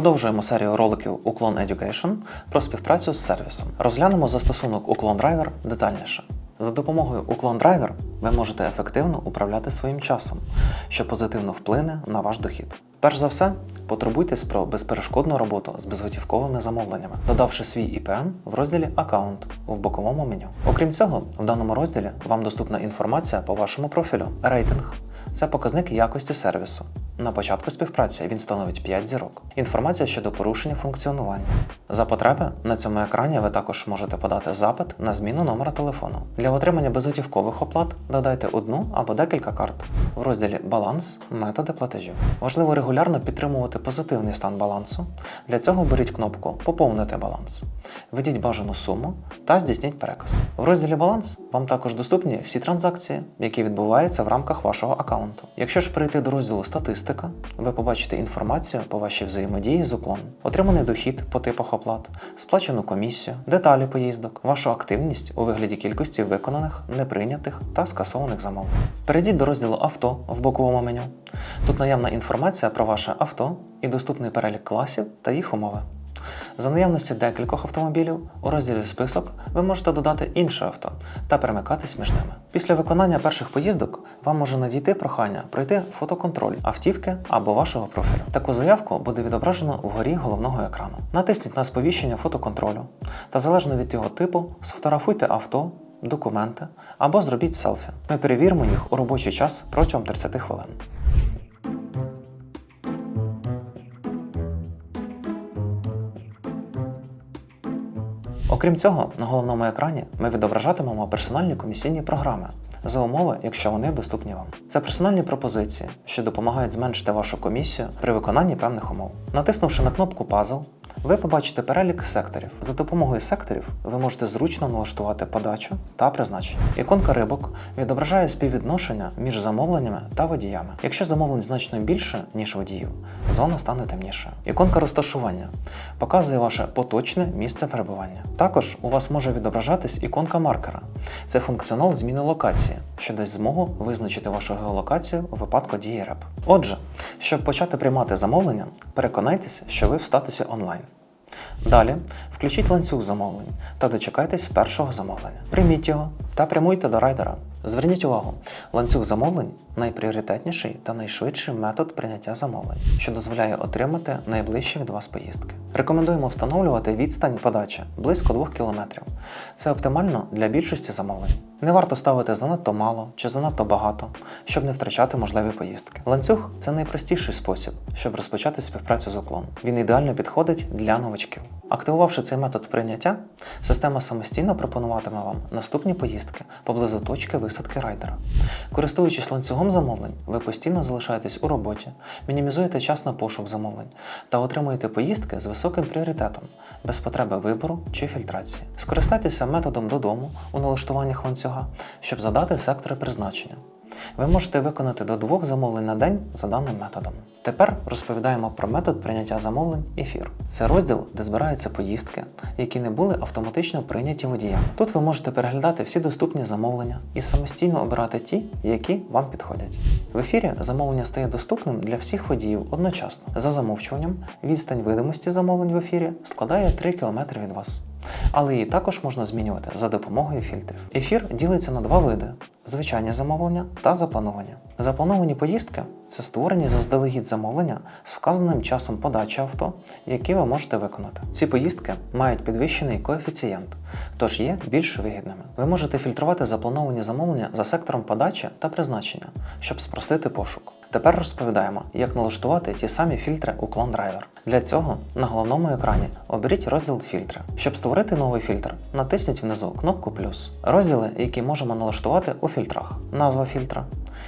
Продовжуємо серію роликів Уклон Education про співпрацю з сервісом. Розглянемо застосунок Уклон Driver детальніше. За допомогою Уклон Driver ви можете ефективно управляти своїм часом, що позитивно вплине на ваш дохід. Перш за все, потурбуйтесь про безперешкодну роботу з безготівковими замовленнями, додавши свій IPN в розділі Аккаунт в боковому меню. Окрім цього, в даному розділі вам доступна інформація по вашому профілю, рейтинг. Це показник якості сервісу. На початку співпраці він становить 5 зірок. Інформація щодо порушення функціонування. За потреби на цьому екрані ви також можете подати запит на зміну номера телефону. Для отримання безготівкових оплат додайте одну або декілька карт в розділі Баланс, методи платежів. Важливо регулярно підтримувати позитивний стан балансу. Для цього беріть кнопку Поповнити баланс. Введіть бажану суму та здійсніть переказ. В розділі Баланс вам також доступні всі транзакції, які відбуваються в рамках вашого аккаунту. Якщо ж перейти до розділу Статистика, ви побачите інформацію по вашій взаємодії з уклоном, отриманий дохід по типах оплат, сплачену комісію, деталі поїздок, вашу активність у вигляді кількості виконаних, неприйнятих та скасованих замовлень. Перейдіть до розділу Авто в боковому меню. Тут наявна інформація про ваше авто і доступний перелік класів та їх умови. За наявності декількох автомобілів у розділі Список ви можете додати інше авто та перемикатись між ними. Після виконання перших поїздок вам може надійти прохання пройти фотоконтроль автівки або вашого профілю. Таку заявку буде відображено вгорі головного екрану. Натисніть на сповіщення фотоконтролю та залежно від його типу сфотографуйте авто. Документи або зробіть селфі. Ми перевіримо їх у робочий час протягом 30 хвилин. Окрім цього, на головному екрані ми відображатимемо персональні комісійні програми за умови, якщо вони доступні вам. Це персональні пропозиції, що допомагають зменшити вашу комісію при виконанні певних умов. Натиснувши на кнопку Puzzle, ви побачите перелік секторів. За допомогою секторів ви можете зручно налаштувати подачу та призначення. Іконка рибок відображає співвідношення між замовленнями та водіями. Якщо замовлень значно більше, ніж водіїв, зона стане темнішою. Іконка розташування показує ваше поточне місце перебування. Також у вас може відображатись іконка маркера. Це функціонал зміни локації, що дасть змогу визначити вашу геолокацію у випадку дії РЕП. Отже, щоб почати приймати замовлення, переконайтеся, що ви в статусі онлайн. Далі включіть ланцюг замовлень та дочекайтесь першого замовлення. Прийміть його та прямуйте до райдера. Зверніть увагу, ланцюг замовлень найпріоритетніший та найшвидший метод прийняття замовлень, що дозволяє отримати найближчі від вас поїздки. Рекомендуємо встановлювати відстань подачі близько 2 км. Це оптимально для більшості замовлень. Не варто ставити занадто мало чи занадто багато, щоб не втрачати можливі поїздки. Ланцюг це найпростіший спосіб, щоб розпочати співпрацю з уклоном. Він ідеально підходить для новачків. Активувавши цей метод прийняття, система самостійно пропонуватиме вам наступні поїздки поблизу точки висадки райдера. Користуючись ланцюгом замовлень, ви постійно залишаєтесь у роботі, мінімізуєте час на пошук замовлень та отримуєте поїздки з високим пріоритетом, без потреби вибору чи фільтрації. Скористайтеся методом додому у налаштуваннях ланцюга, щоб задати сектори призначення. Ви можете виконати до двох замовлень на день за даним методом. Тепер розповідаємо про метод прийняття замовлень ефір. Це розділ, де збираються поїздки, які не були автоматично прийняті водіями. Тут ви можете переглядати всі доступні замовлення і самостійно обирати ті, які вам підходять. В ефірі замовлення стає доступним для всіх водіїв одночасно. За замовчуванням, відстань видимості замовлень в ефірі складає 3 км від вас. Але її також можна змінювати за допомогою фільтрів. Ефір ділиться на два види: звичайні замовлення та заплановані. Заплановані поїздки це створені заздалегідь замовлення з вказаним часом подачі авто, які ви можете виконати. Ці поїздки мають підвищений коефіцієнт, тож є більш вигідними. Ви можете фільтрувати заплановані замовлення за сектором подачі та призначення, щоб спростити пошук. Тепер розповідаємо, як налаштувати ті самі фільтри у Clone Driver. Для цього на головному екрані оберіть розділ фільтри. Щоб створити новий фільтр, натисніть внизу кнопку плюс. Розділи, які можемо налаштувати у фільтрах. Назва фільтра.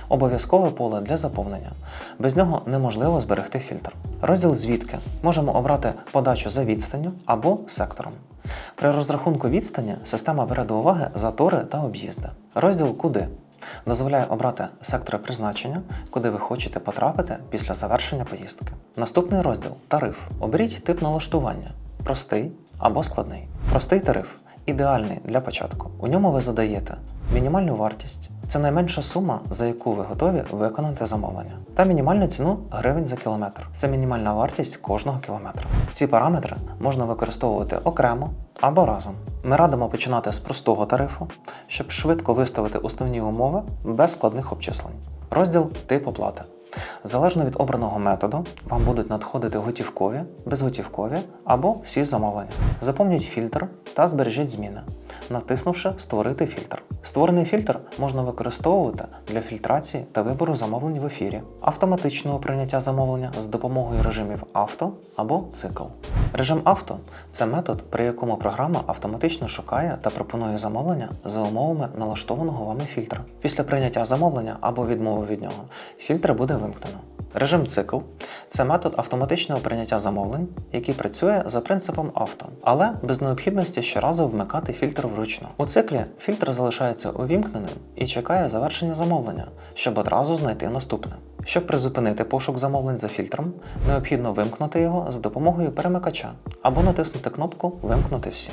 Обов'язкове поле для заповнення. Без нього неможливо зберегти фільтр. Розділ звідки можемо обрати подачу за відстанню або сектором. При розрахунку відстані система бере до уваги затори та об'їзди. Розділ куди дозволяє обрати сектори призначення, куди ви хочете потрапити після завершення поїздки. Наступний розділ тариф. Оберіть тип налаштування простий або складний. Простий тариф ідеальний для початку. У ньому ви задаєте мінімальну вартість, це найменша сума, за яку ви готові виконати замовлення, та мінімальну ціну гривень за кілометр. Це мінімальна вартість кожного кілометра. Ці параметри можна використовувати окремо або разом. Ми радимо починати з простого тарифу, щоб швидко виставити основні умови без складних обчислень. Розділ тип оплати. Залежно від обраного методу, вам будуть надходити готівкові, безготівкові або всі замовлення. Заповніть фільтр та збережіть зміни, натиснувши Створити фільтр. Створений фільтр можна використовувати для фільтрації та вибору замовлень в ефірі, автоматичного прийняття замовлення з допомогою режимів авто або цикл. Режим авто це метод, при якому програма автоматично шукає та пропонує замовлення за умовами налаштованого вами фільтра. Після прийняття замовлення або відмови від нього фільтр буде вимкнено. Режим цикл це метод автоматичного прийняття замовлень, який працює за принципом авто, але без необхідності щоразу вмикати фільтр вручну. У циклі фільтр залишається увімкненим і чекає завершення замовлення, щоб одразу знайти наступне. Щоб призупинити пошук замовлень за фільтром, необхідно вимкнути його за допомогою перемикача або натиснути кнопку Вимкнути всі,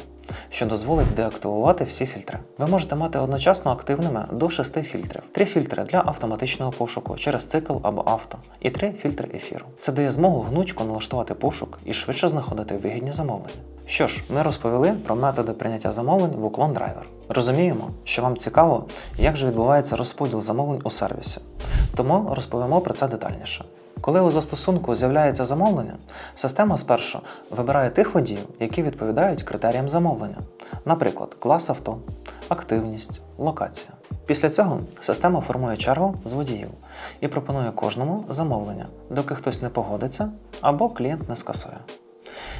що дозволить деактивувати всі фільтри. Ви можете мати одночасно активними до 6 фільтрів: 3 фільтри для автоматичного пошуку через цикл або авто, і 3 фільтри ефіру. Це дає змогу гнучко налаштувати пошук і швидше знаходити вигідні замовлення. Що ж, ми розповіли про методи прийняття замовлень в уклон драйвер. Розуміємо, що вам цікаво, як же відбувається розподіл замовлень у сервісі. Тому розповімо про це детальніше. Коли у застосунку з'являється замовлення, система спершу вибирає тих водіїв, які відповідають критеріям замовлення, наприклад, клас авто, активність, локація. Після цього система формує чергу з водіїв і пропонує кожному замовлення, доки хтось не погодиться або клієнт не скасує.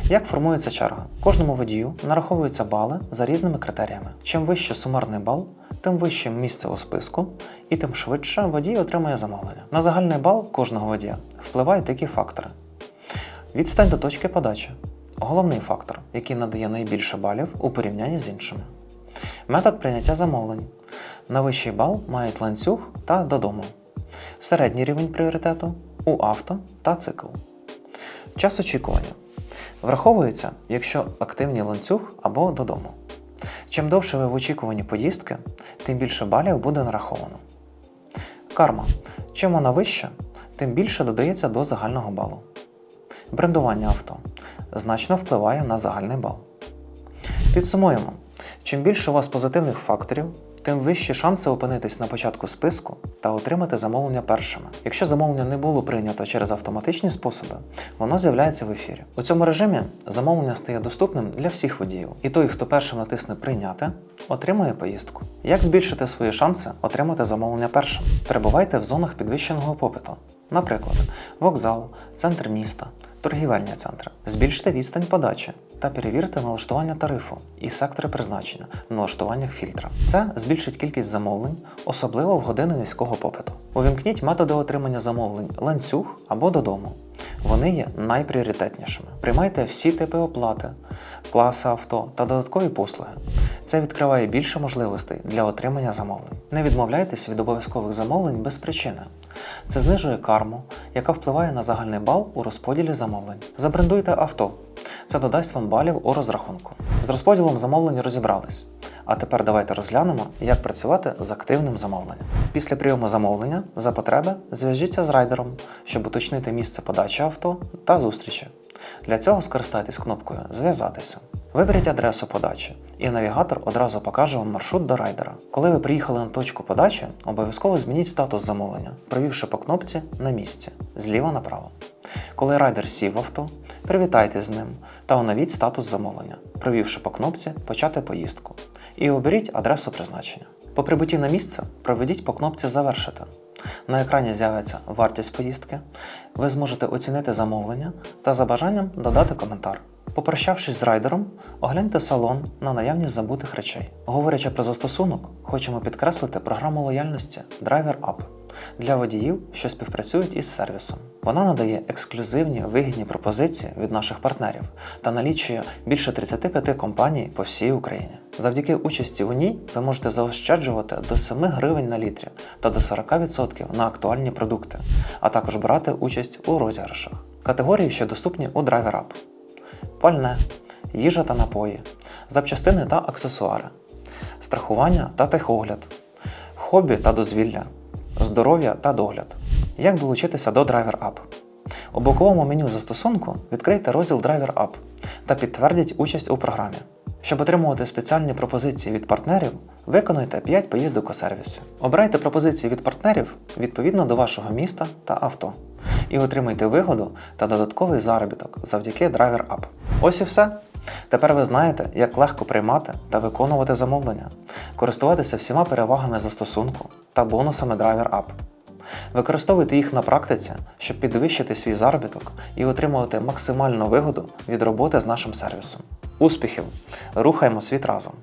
Як формується черга? Кожному водію нараховуються бали за різними критеріями. Чим вище сумарний бал, тим вище місце у списку, і тим швидше водій отримує замовлення. На загальний бал кожного водія впливають такі фактори: відстань до точки подачі головний фактор, який надає найбільше балів у порівнянні з іншими. Метод прийняття замовлень. На вищий бал мають ланцюг та додому. Середній рівень пріоритету у авто та цикл. Час очікування. Враховується, якщо активний ланцюг або додому. Чим довше ви в очікуванні поїздки, тим більше балів буде нараховано. Карма. Чим вона вища, тим більше додається до загального балу. Брендування авто значно впливає на загальний бал. Підсумуємо: чим більше у вас позитивних факторів, тим вищі шанси опинитись на початку списку та отримати замовлення першими. Якщо замовлення не було прийнято через автоматичні способи, воно з'являється в ефірі. У цьому режимі замовлення стає доступним для всіх водіїв, і той, хто першим натисне прийняти, отримує поїздку. Як збільшити свої шанси отримати замовлення першим? Перебувайте в зонах підвищеного попиту, наприклад, вокзал, центр міста, торгівельні центри. Збільште відстань подачі та перевірте налаштування тарифу і сектори призначення в налаштуваннях фільтра. Це збільшить кількість замовлень, особливо в години низького попиту. Увімкніть методи отримання замовлень ланцюг або додому. Вони є найпріоритетнішими. Приймайте всі типи оплати, класи авто та додаткові послуги. Це відкриває більше можливостей для отримання замовлень. Не відмовляйтесь від обов'язкових замовлень без причини. Це знижує карму, яка впливає на загальний бал у розподілі замовлень. Забрендуйте авто. Це додасть вам балів у розрахунку. З розподілом замовлень розібрались. А тепер давайте розглянемо, як працювати з активним замовленням. Після прийому замовлення за потреби зв'яжіться з райдером, щоб уточнити місце подачі авто та зустрічі. Для цього скористайтесь кнопкою Зв'язатися. Виберіть адресу подачі, і навігатор одразу покаже вам маршрут до райдера. Коли ви приїхали на точку подачі, обов'язково змініть статус замовлення, провівши по кнопці на місці зліва направо. Коли райдер сів в авто, привітайте з ним та оновіть статус замовлення, провівши по кнопці Почати поїздку і оберіть адресу призначення. По прибутті на місце проведіть по кнопці Завершити. На екрані з'явиться вартість поїздки. Ви зможете оцінити замовлення та за бажанням додати коментар. Попрощавшись з райдером, огляньте салон на наявність забутих речей. Говорячи про застосунок, хочемо підкреслити програму лояльності Driver Up для водіїв, що співпрацюють із сервісом. Вона надає ексклюзивні вигідні пропозиції від наших партнерів та налічує більше 35 компаній по всій Україні. Завдяки участі у ній ви можете заощаджувати до 7 гривень на літрі та до 40% на актуальні продукти, а також брати участь у розіграшах. Категорії, що доступні у Driver Up. пальне, їжа та напої, запчастини та аксесуари, страхування та техогляд, хобі та дозвілля, здоров'я та догляд. Як долучитися до Driver App? У боковому меню застосунку відкрийте розділ Driver App та підтвердіть участь у програмі. Щоб отримувати спеціальні пропозиції від партнерів, виконуйте 5 поїздок у сервісі. Обирайте пропозиції від партнерів відповідно до вашого міста та авто і отримайте вигоду та додатковий заробіток завдяки Driver App. Ось і все. Тепер ви знаєте, як легко приймати та виконувати замовлення, користуватися всіма перевагами застосунку та бонусами Driver App. Використовуйте їх на практиці, щоб підвищити свій заробіток і отримувати максимальну вигоду від роботи з нашим сервісом. Успіхів! Рухаємо світ разом!